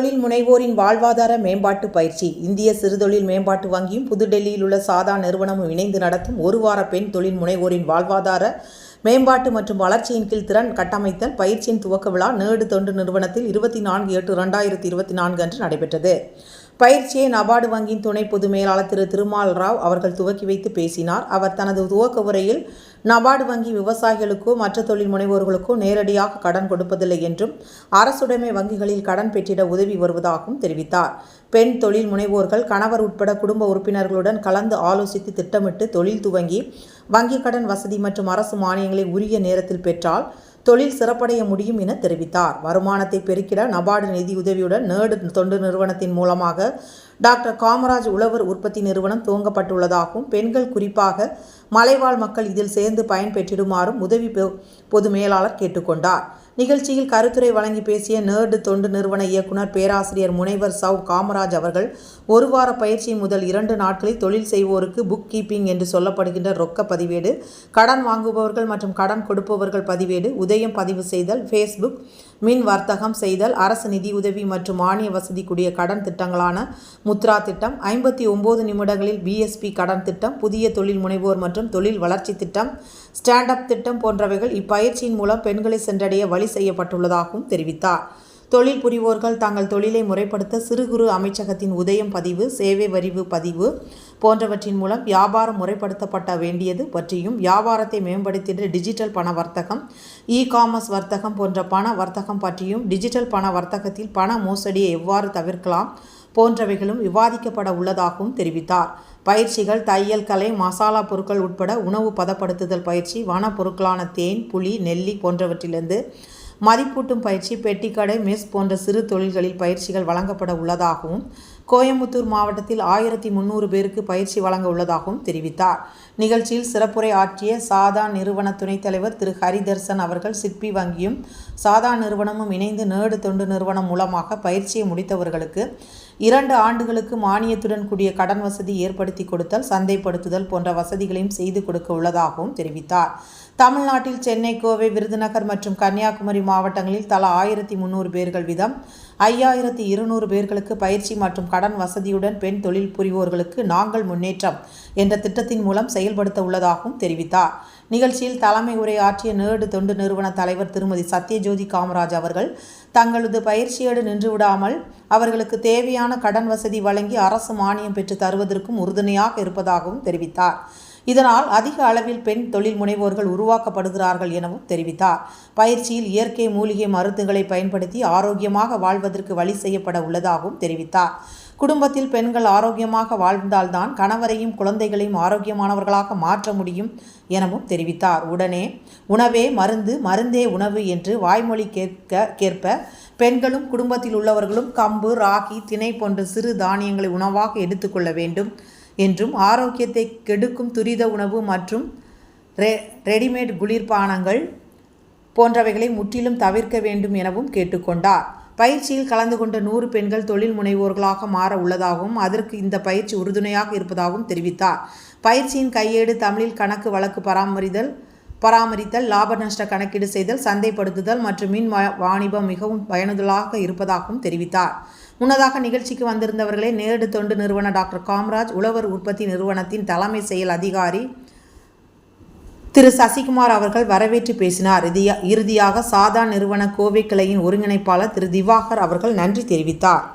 தொழில் முனைவோரின் வாழ்வாதார மேம்பாட்டு பயிற்சி. இந்திய சிறுதொழில் மேம்பாட்டு வங்கியும் புதுடெல்லியில் உள்ள சாதா நிறுவனமும் இணைந்து நடத்தும் ஒரு வார பெண் தொழில் முனைவோரின் வாழ்வாதார மேம்பாட்டு மற்றும் வளர்ச்சியின் கீழ் திறன் கட்டமைத்தல் பயிற்சியின் துவக்க விழா நேடு தொண்டு நிறுவனத்தில் இருபத்தி நான்கு எட்டு இரண்டாயிரத்தி இருபத்தி நான்கு அன்று நடைபெற்றது. பயிற்சியை நபார்டு வங்கியின் துணை பொது மேலாளர் திரு திருமால் ராவ் அவர்கள் துவக்கி வைத்து பேசினார். அவர் தனது துவக்க உரையில் நபார்டு வங்கி விவசாயிகளுக்கோ மற்ற தொழில் முனைவோர்களுக்கோ நேரடியாக கடன் கொடுப்பதில்லை என்றும் அரசுடைமை வங்கிகளில் கடன் பெற்றிட உதவி வருவதாகவும் தெரிவித்தார். பெண் தொழில் முனைவோர்கள் கணவர் உட்பட குடும்ப உறுப்பினர்களுடன் கலந்து ஆலோசித்து திட்டமிட்டு தொழில் துவங்கி வங்கிக் கடன் வசதி மற்றும் அரசு மானியங்களை உரிய நேரத்தில் பெற்றால் தொழில் சிறப்படைய முடியும் என தெரிவித்தார். வருமானத்தை பெருக்கிட நபார்டு நிதியுதவியுடன் நேடு தொண்டு நிறுவனத்தின் மூலமாக டாக்டர் காமராஜ் உழவர் உற்பத்தி நிறுவனம் துவங்கப்பட்டுள்ளதாகவும் பெண்கள் குறிப்பாக மலைவாழ் மக்கள் இதில் சேர்ந்து பயன்பெற்றிடுமாறும் உதவி பொ- பொது மேலாளர் கேட்டுக்கொண்டார். நிகழ்ச்சியில் கருத்துரை வழங்கி பேசிய நேர்டு தொண்டு நிறுவன இயக்குனர் பேராசிரியர் முனைவர் சவ் காமராஜ் அவர்கள் ஒரு வார பயிற்சியின் முதல் இரண்டு நாட்களில் தொழில் செய்வோருக்கு புக் கீப்பிங் என்று சொல்லப்படுகின்ற ரொக்க பதிவேடு கடன் வாங்குபவர்கள் மற்றும் கடன் கொடுப்பவர்கள் பதிவேடு உதயம் பதிவு செய்தல் ஃபேஸ்புக் மின் வர்த்தகம் செய்தல் அரசு நிதியுதவி மற்றும் மானிய வசதி கூடிய கடன் திட்டங்களான முத்ரா திட்டம் ஐம்பத்தி ஒம்பது நிமிடங்களில் பிஎஸ்பி கடன் திட்டம் புதிய தொழில் முனைவோர் மற்றும் தொழில் வளர்ச்சி திட்டம் ஸ்டாண்ட் அப் திட்டம் போன்றவைகள் இப்பயிற்சியின் மூலம் பெண்களை சென்றடைய வழி செய்யப்பட்டுள்ளதாகவும் தெரிவித்தார். தொழில் புரிவோர்கள் தங்கள் தொழிலை முறைப்படுத்த சிறு குறு அமைச்சகத்தின் உதயம் பதிவு சேவை வரிவு பதிவு போன்றவற்றின் மூலம் வியாபாரம் முறைப்படுத்தப்பட வேண்டியது பற்றியும் வியாபாரத்தை மேம்படுத்திட டிஜிட்டல் பண வர்த்தகம் இ காமர்ஸ் வர்த்தகம் போன்ற பண வர்த்தகம் பற்றியும் டிஜிட்டல் பண வர்த்தகத்தில் பண மோசடியை எவ்வாறு தவிர்க்கலாம் போன்றவைகளும் விவாதிக்கப்பட உள்ளதாகவும் தெரிவித்தார். பயிற்சிகள் தையல் கலை மசாலா பொருட்கள் உட்பட உணவு பதப்படுத்துதல் பயிற்சி வனப்பொருட்களான தேன் புளி நெல்லி போன்றவற்றிலிருந்து மதிப்பூட்டும் பயிற்சி பெட்டிக்கடை மெஸ் போன்ற சிறு தொழில்களில் பயிற்சிகள் வழங்கப்பட உள்ளதாகவும் கோயம்புத்தூர் மாவட்டத்தில் ஆயிரத்தி முந்நூறு பேருக்கு பயிற்சி வழங்க உள்ளதாகவும் தெரிவித்தார். நிகழ்ச்சியில் சிறப்புரை ஆற்றிய சாதா நிறுவன துணைத் தலைவர் திரு. ஹரிதர்சன் அவர்கள் சிற்பி வங்கியும் சாதா நிறுவனமும் இணைந்து நேடு தொண்டு நிறுவனம் மூலமாக பயிற்சியை முடித்தவர்களுக்கு இரண்டு ஆண்டுகளுக்கு மானியத்துடன் கூடிய கடன் வசதி ஏற்படுத்தி கொடுத்தல் சந்தைப்படுத்துதல் போன்ற வசதிகளையும் செய்து கொடுக்க உள்ளதாகவும் தெரிவித்தார். தமிழ்நாட்டில் சென்னை கோவை விருதுநகர் மற்றும் கன்னியாகுமரி மாவட்டங்களில் தலா ஆயிரத்தி முந்நூறு பேர்கள் வீதம். ஐயாயிரத்தி இருநூறு பேர்களுக்கு பயிற்சி மற்றும் கடன் வசதியுடன் பெண் தொழில் புரிவோர்களுக்கு நாங்கள் முன்னேற்றம் என்ற திட்டத்தின் மூலம் செயல்படுத்த உள்ளதாகவும் தெரிவித்தார். நிகழ்ச்சியில் தலைமை உரையாற்றிய நேடு தொண்டு நிறுவன தலைவர் திருமதி சத்யஜோதி காமராஜ் அவர்கள் தங்களது பயிற்சியோடு நின்றுவிடாமல் அவர்களுக்கு தேவையான கடன் வசதி வழங்கி அரசு மானியம் பெற்று தருவதற்கும் உறுதுணையாக இருப்பதாகவும் தெரிவித்தார். இதனால் அதிக அளவில் பெண் தொழில் முனைவோர்கள் உருவாக்கப்படுகிறார்கள் எனவும் தெரிவித்தார். பயிற்சியில் இயற்கை மூலிகை மருந்துகளை பயன்படுத்தி ஆரோக்கியமாக வாழ்வதற்கு வழி செய்யப்பட உள்ளதாகவும் தெரிவித்தார். குடும்பத்தில் பெண்கள் ஆரோக்கியமாக வாழ்ந்தால்தான் கணவரையும் குழந்தைகளையும் ஆரோக்கியமானவர்களாக மாற்ற முடியும் எனவும் தெரிவித்தார். உடனே உணவே மருந்து மருந்தே உணவு என்று வாய்மொழி கேட்க கேட்ப பெண்களும் குடும்பத்தில் உள்ளவர்களும் கம்பு ராகி திணை போன்ற சிறு தானியங்களை உணவாக எடுத்துக்கொள்ள வேண்டும். என்றும் ஆரோக்கியத்தை கெடுக்கும் துரித உணவு மற்றும் ரெ ரெடிமேட் குளிர்பானங்கள் போன்றவைகளை முற்றிலும் தவிர்க்க வேண்டும் எனவும் கேட்டுக்கொண்டார். பயிற்சியில் கலந்து கொண்ட நூறு பெண்கள் தொழில் முனைவோர்களாக மாற உள்ளதாகவும் அதற்கு இந்த பயிற்சி உறுதுணையாக இருப்பதாகவும் தெரிவித்தார். பயிற்சியின் கையேடு தமிழில் கணக்கு வழக்கு பராமரிதல் பராமரித்தல் லாப நஷ்ட கணக்கீடு செய்தல் சந்தைப்படுத்துதல் மற்றும் மின் வாணிபம் மிகவும் பயனுள்ளதாக இருப்பதாகவும் தெரிவித்தார். முன்னதாக நிகழ்ச்சிக்கு வந்திருந்தவர்களே நேரடி தொண்டு நிறுவன டாக்டர் காமராஜ் உழவர் உற்பத்தி நிறுவனத்தின் தலைமை செயல் அதிகாரி திரு சசிகுமார் அவர்கள் வரவேற்று பேசினார். இறுதியாக சாதா நிறுவன கோவை கிளையின் ஒருங்கிணைப்பாளர் திரு திவாகர் அவர்கள் நன்றி தெரிவித்தார்.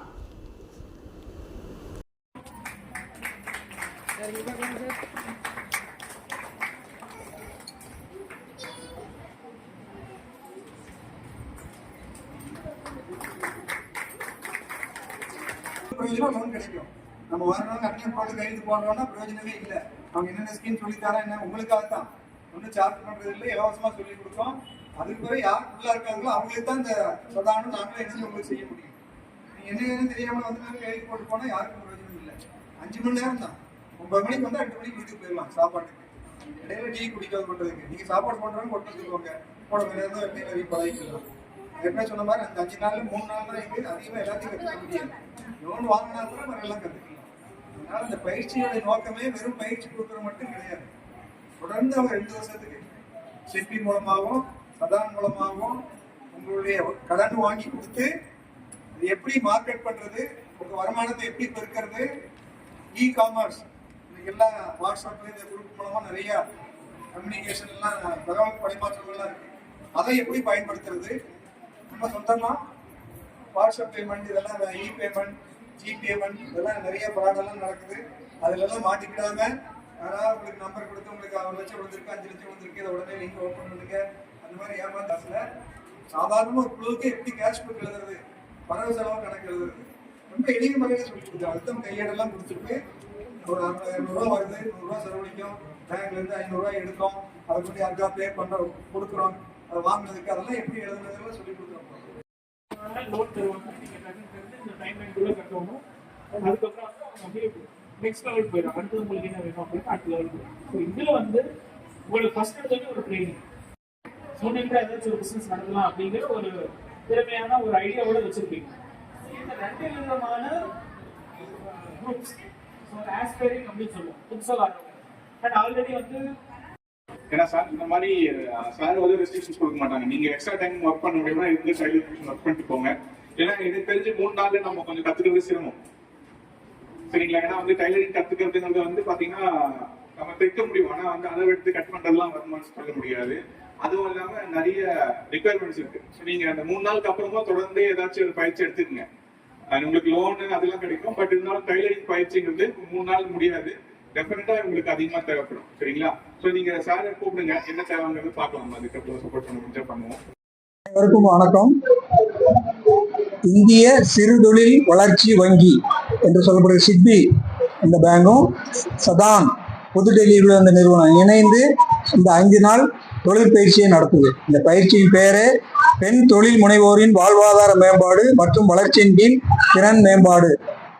பிரயோஜனம் லோன் கிடைக்கும். நம்ம வரணும் கட்டணம் போட்டு கைது போடுறோம்னா பிரயோஜனமே இல்லை. அவங்க என்னென்ன ஸ்கீம் சொல்லித்தாரா என்ன உங்களுக்காக தான். ஒன்றும் சார்ஜ் பண்ணுறது இல்லை இலவசமாக சொல்லி கொடுத்தோம். அதுக்கு பிறகு யார் ஃபுல்லா இருக்காங்களோ அவங்களுக்கு தான் இந்த பிரதானம் நாங்களும் என்ன உங்களுக்கு செய்ய முடியும். நீங்க என்ன தெரியாமல் வந்து நாங்கள் கைது போட்டு போனால் யாருக்கும் பிரயோஜனம் இல்லை. அஞ்சு மணி நேரம் தான். ஒன்பது மணிக்கு வந்து எட்டு மணிக்கு வீட்டுக்கு போயிடலாம் சாப்பாட்டுக்கு. இடையில டீ குடிக்காது பண்ணுறதுக்கு நீங்க சாப்பாடு பண்ணுறவங்க கொண்டு வந்துருவாங்க போன மணி நேரம் தான் எப்படி பழகிக்கலாம். ஏற்கனவே சொன்ன மாதிரி அந்த அஞ்சு நாள் மூணு நாள் தான் இருக்கு அதிகமாக எல்லாத்தையும் கற்றுக்க முடியாது லோன் வாங்கினா கூட நம்ம எல்லாம் கற்றுக்கலாம் அதனால இந்த பயிற்சியோட நோக்கமே வெறும் பயிற்சி கொடுக்குற மட்டும் கிடையாது. தொடர்ந்து அவங்க ரெண்டு வருஷத்துக்கு சிற்பி மூலமாகவும் சதான் மூலமாகவும் உங்களுடைய கடன் வாங்கி கொடுத்து அது எப்படி மார்க்கெட் பண்ணுறது உங்கள் வருமானத்தை எப்படி பெருக்கிறது இ காமர்ஸ் எல்லா வாட்ஸ்அப்ல இந்த குரூப் மூலமாக நிறையா கம்யூனிகேஷன்லாம் தகவல் பரிமாற்றங்கள்லாம் இருக்குது அதை எப்படி பயன்படுத்துறது நம்ம சொந்தமா வாட்ஸ்அப் பேமெண்ட் இதெல்லாம் இ பேமெண்ட் ஜி பேமெண்ட் இதெல்லாம் நிறைய fraud நடக்குது. அதுல எல்லாம் மாட்டிக்கிடாம யாராவது உங்களுக்கு நம்பர் கொடுத்து உங்களுக்கு ஒரு லட்சம் விழுந்திருக்கு அஞ்சு லட்சம் விழுந்திருக்கு இதை உடனே லிங்க் ஓப்பன் பண்ணுங்க. அந்த மாதிரி ஏமாந்தாசுல சாதாரண ஒரு குழுவுக்கு எப்படி கேஷ் புக் எழுதுறது? வரவு செலவு கணக்கு எழுதுறது. ரொம்ப எளிய முறையில சொல்லி கொடுத்தோம் அழுத்தம் கையேடெல்லாம் கொடுத்துருக்கு ஒரு இரநூறுவா வருது நூறுரூவா செலவழிக்கும். பேங்க்ல இருந்து ஐநூறுரூவா எடுக்கும் அதை கொண்டு யாருக்கா பே பண்றோம் கொடுக்குறோம். அதை வாங்குறதுக்கு அதெல்லாம் எப்படி எழுதுனதுலாம் சொல்லி கொடுக்குறோம் லோன் தருவாங்க. நீங்கள் தெரிஞ்சு இந்த டைம் கட்டணும். அதுக்கப்புறம் வந்து அவங்க அப்படியே நெக்ஸ்ட் லெவல் போயிடும் அடுத்து உங்களுக்கு என்ன வேணும் அப்படின்னு அடுத்த லெவல் போயிடும் ஸோ வந்து உங்களுக்கு ஃபர்ஸ்ட் எடுத்தோடனே ஒரு ட்ரைனிங் சொன்னீங்க ஏதாச்சும் ஒரு பிசினஸ் நடத்தலாம் அப்படிங்கிற ஒரு திறமையான ஒரு ஐடியாவோட வச்சிருப்பீங்க. இந்த ரெண்டு விதமான குரூப்ஸ் ஸோ ஆஸ்பைரிங் அப்படின்னு சொல்லுவோம். புதுசாக வரவங்க பட் ஆல்ரெடி வந்து ஏன்னா சார் இந்த மாதிரி சார் வந்து ரெஸ்ட்ரிக்ஷன்ஸ் கொடுக்க மாட்டாங்க. நீங்க எக்ஸ்ட்ரா டைம் ஒர்க் பண்ண முடியுமா இந்த சைடு ஒர்க் பண்ணிட்டு போங்க. ஏன்னா எனக்கு தெரிஞ்சு மூணு நாள்ல நம்ம கொஞ்சம் கத்துக்கிறது சிரமம். சரிங்களா? ஏன்னா வந்து டைலரிங் கத்துக்கிறதுங்கிறது வந்து பாத்தீங்கன்னா நம்ம தைக்க முடியும். ஆனா வந்து அளவு எடுத்து கட் பண்றதுலாம் வருமானம் சொல்ல முடியாது. அதுவும் இல்லாம நிறைய ரிக்குவயர்மெண்ட்ஸ் இருக்கு. ஸோ நீங்க அந்த மூணு நாளுக்கு அப்புறமா தொடர்ந்து ஏதாச்சும் ஒரு பயிற்சி எடுத்துக்கங்க. அது உங்களுக்கு லோனு அதெல்லாம் கிடைக்கும். பட் இருந்தாலும் டைலரிங் பயிற்சிங்கிறது மூணு நாள் முடியாது. டெஃபினட்டா உங்களுக்கு அதிகமா தேவைப்படும். சரிங்களா? சோ நீங்க சாரை கூப்பிடுங்க. என்ன தேவைங்கிறது பார்க்கலாம். அதுக்கப்புறம் சப்போர்ட் பண்ண முடிஞ்சா பண்ணுவோம். அனைவருக்கும் வணக்கம். இந்திய சிறுதொழில் வளர்ச்சி வங்கி என்று சொல்லப்படுகிற சிட்பி இந்த பேங்கும் சதான் புதுடெல்லியில் உள்ள இந்த நிறுவனம் இணைந்து இந்த ஐந்து நாள் தொழில் பயிற்சியை நடத்துது. இந்த பயிற்சியின் பெயரே பெண் தொழில் முனைவோரின் வாழ்வாதார மேம்பாடு மற்றும் வளர்ச்சியின் கீழ் திறன் மேம்பாடு.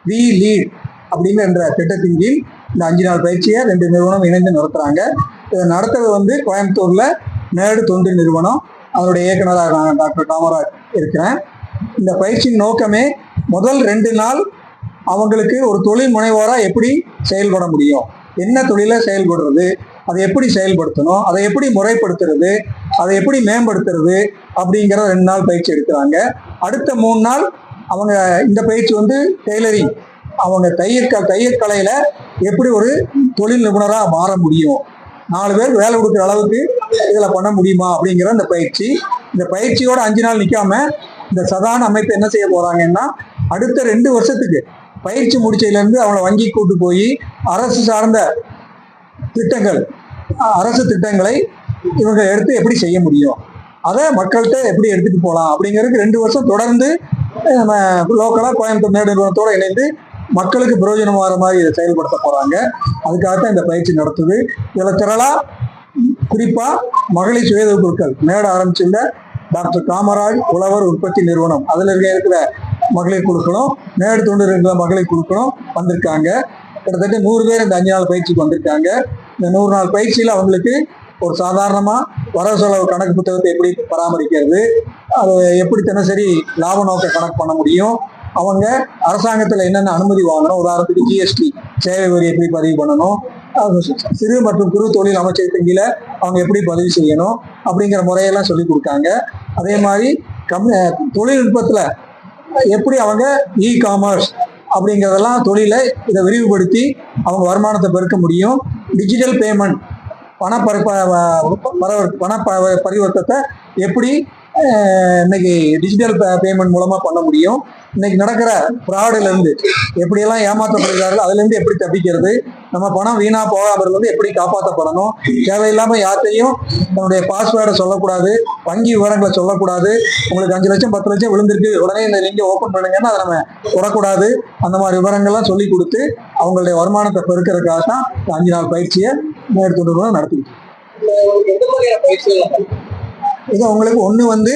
வி லீட் அப்படிங்கிற என்ற திட்டத்தின் கீழ் இந்த அஞ்சு நாள் பயிற்சியை ரெண்டு நிறுவனம் இணைந்து நடத்துறாங்க. இதை நடத்துறது வந்து கோயம்புத்தூர்ல நேடு தொண்டு நிறுவனம். அதனுடைய இயக்குனராக நான் டாக்டர் காமராஜ் இருக்கிறேன். இந்த பயிற்சியின் நோக்கமே முதல் ரெண்டு நாள் அவங்களுக்கு ஒரு தொழில் முனைவோராக எப்படி செயல்பட முடியும்? என்ன தொழிலை செயல்படுறது? அதை எப்படி செயல்படுத்தணும்? அதை எப்படி முறைப்படுத்துறது? அதை எப்படி மேம்படுத்துறது? அப்படிங்கிற ரெண்டு நாள் பயிற்சி எடுக்கிறாங்க. அடுத்த மூணு நாள் அவங்க இந்த பயிற்சி வந்து டெய்லரிங். அவங்க தையற்க க கலையில எப்படி ஒரு தொழில் நிபுணராக மாற முடியும்? நாலு பேர் வேலை கொடுக்குற அளவுக்கு இதில் பண்ண முடியுமா அப்படிங்கிற இந்த பயிற்சி. இந்த பயிற்சியோட அஞ்சு நாள் நிற்காம இந்த சதான அமைப்பு என்ன செய்ய போறாங்கன்னா அடுத்த ரெண்டு வருஷத்துக்கு பயிற்சி முடிச்சதுலேருந்து அவங்கள வங்கி கூட்டு போய் அரசு சார்ந்த திட்டங்கள் அரசு திட்டங்களை இவங்க எடுத்து எப்படி செய்ய முடியும்? அதை மக்கள்கிட்ட எப்படி எடுத்துட்டு போகலாம் அப்படிங்கிறதுக்கு ரெண்டு வருஷம் தொடர்ந்து நம்ம லோக்கலாக கோயம்புத்தூர் நேரு நிறுவனத்தோடு இணைந்து மக்களுக்கு பிரயோஜனமாகிற மாதிரி இதை செயல்படுத்த போகிறாங்க அதுக்காகத்தான் இந்த பயிற்சி நடத்துது. இதில் திரளாக குறிப்பாக மகளிர் சுய உதவிக் குழுக்கள் ஆரம்பிச்சிருந்த டாக்டர் காமராஜ் உழவர் உற்பத்தி நிறுவனம். அதில் இருக்க இருக்கிற மகளிர் குழுக்களும் மேடு தொண்டு இருக்கிற மகளிர் குழுக்களும் வந்திருக்காங்க. கிட்டத்தட்ட நூறு பேர் இந்த அஞ்சு நாள் பயிற்சிக்கு வந்திருக்காங்க. இந்த நூறு நாள் பயிற்சியில் அவங்களுக்கு ஒரு சாதாரணமாக வரவு செலவு கணக்கு புத்தகத்தை எப்படி பராமரிக்கிறது அதை எப்படி தினசரி லாப நோக்க கணக்கு பண்ண முடியும் அவங்க அரசாங்கத்துல என்னென்ன அனுமதி வாங்கணும்? உதாரணத்துக்கு ஜிஎஸ்டி சேவை வரி எப்படி பதிவு பண்ணணும்? சிறு மற்றும் குறு தொழில் அமைச்சகத்தின் கீழே அவங்க எப்படி பதிவு செய்யணும்? அப்படிங்கிற முறையெல்லாம் சொல்லி கொடுக்காங்க. அதே மாதிரி கம் தொழில்நுட்பத்துல எப்படி அவங்க இ காமர்ஸ் அப்படிங்கிறதெல்லாம் தொழிலை இதை விரிவுபடுத்தி அவங்க வருமானத்தை பெருக்க முடியும். டிஜிட்டல் பேமெண்ட் பண பரி பண ப- பரிவர்த்தத்தை எப்படி இன்னைக்கு டிஜிட்டல் பேமெண்ட் மூலமா பண்ண முடியும். இன்னைக்கு நடக்கிற ஃப்ராடுல இருந்து எப்படியெல்லாம் ஏமாற்றப்படுகிறார்கள் அதுல இருந்து எப்படி தப்பிக்கிறது நம்ம பணம் வீணா போகாமல் இருந்து எப்படி காப்பாற்றப்படணும் தேவையில்லாம யார்கிட்டையும் நம்முடைய பாஸ்வேர்டை சொல்லக்கூடாது வங்கி விவரங்களை சொல்லக்கூடாது உங்களுக்கு அஞ்சு லட்சம் பத்து லட்சம் விழுந்திருக்கு உடனே இந்த லிங்கை ஓப்பன் பண்ணுங்கன்னா அதை நம்ம தொடக்கூடாது. அந்த மாதிரி விவரங்கள்லாம் சொல்லி கொடுத்து அவங்களுடைய வருமானத்தை பெருக்கிறதுக்காக தான் அஞ்சு நாள் பயிற்சியை மேற்கொண்டு நடத்திக்கிட்டு இது உங்களுக்கு ஒன்று வந்து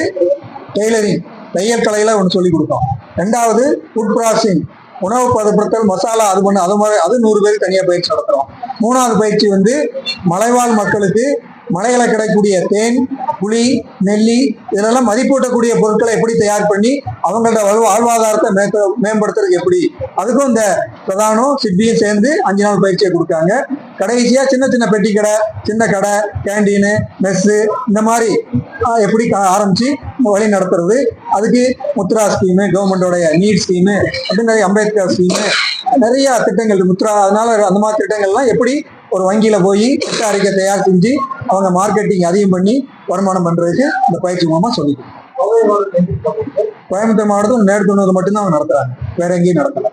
டெய்லரிங் தையல் கலையில் ஒன்று சொல்லி கொடுத்தோம். ரெண்டாவது ஃபுட் ப்ராசஸிங் உணவு பதப்படுத்தல் மசாலா அது பண்ண அது மாதிரி அது நூறு பேர் தனியாக பயிற்சி நடத்துகிறோம் மூணாவது பயிற்சி வந்து மலைவாழ் மக்களுக்கு மலைகளை கிடைக்கக்கூடிய தேன் புளி நெல்லி இதெல்லாம் மதிப்பூட்டக்கூடிய பொருட்களை எப்படி தயார் பண்ணி அவங்களோட வாழ்வாதாரத்தை மேற்க மேம்படுத்துறது எப்படி? அதுக்கும் இந்த பிரதானம் சிட்பியும் சேர்ந்து அஞ்சு நாள் பயிற்சியை கொடுக்காங்க கடைசியாக சின்ன சின்ன பெட்டி கடை சின்ன கடை கேண்டீனு மெஸ்ஸு இந்த மாதிரி எப்படி ஆரம்பித்து வழி நடத்துறது. அதுக்கு முத்ரா ஸ்கீமு கவர்மெண்டோடைய நீட் ஸ்கீமு அப்படின்னு நிறைய அம்பேத்கர் ஸ்கீமு நிறைய திட்டங்கள் முத்ரா அதனால அந்த மாதிரி திட்டங்கள்லாம் எப்படி ஒரு வங்கியில போய் திட்ட அறிக்கை தயார் செஞ்சு அவங்க மார்க்கெட்டிங் அதிகம் பண்ணி வருமானம் பண்றதுக்கு இந்த பயிற்சி மூலமா சொல்லி கோயம்புத்தூர் மாவட்டத்தில் நேர்த்துணர்வு மட்டும்தான் அவங்க நடத்துறாங்க. வேற எங்கேயும் நடத்தல.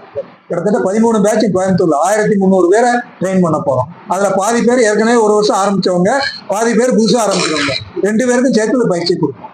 கிட்டத்தட்ட பதிமூணு பேட்ச் கோயம்புத்தூர்ல ஆயிரத்தி முந்நூறு பேரை ட்ரெயின் பண்ண போறோம். அதுல பாதி பேர் ஏற்கனவே ஒரு வருஷம் ஆரம்பிச்சவங்க பாதி பேர் புதுசாக ஆரம்பிச்சவங்க ரெண்டு பேருக்கும் சேர்த்து பயிற்சி கொடுப்போம்.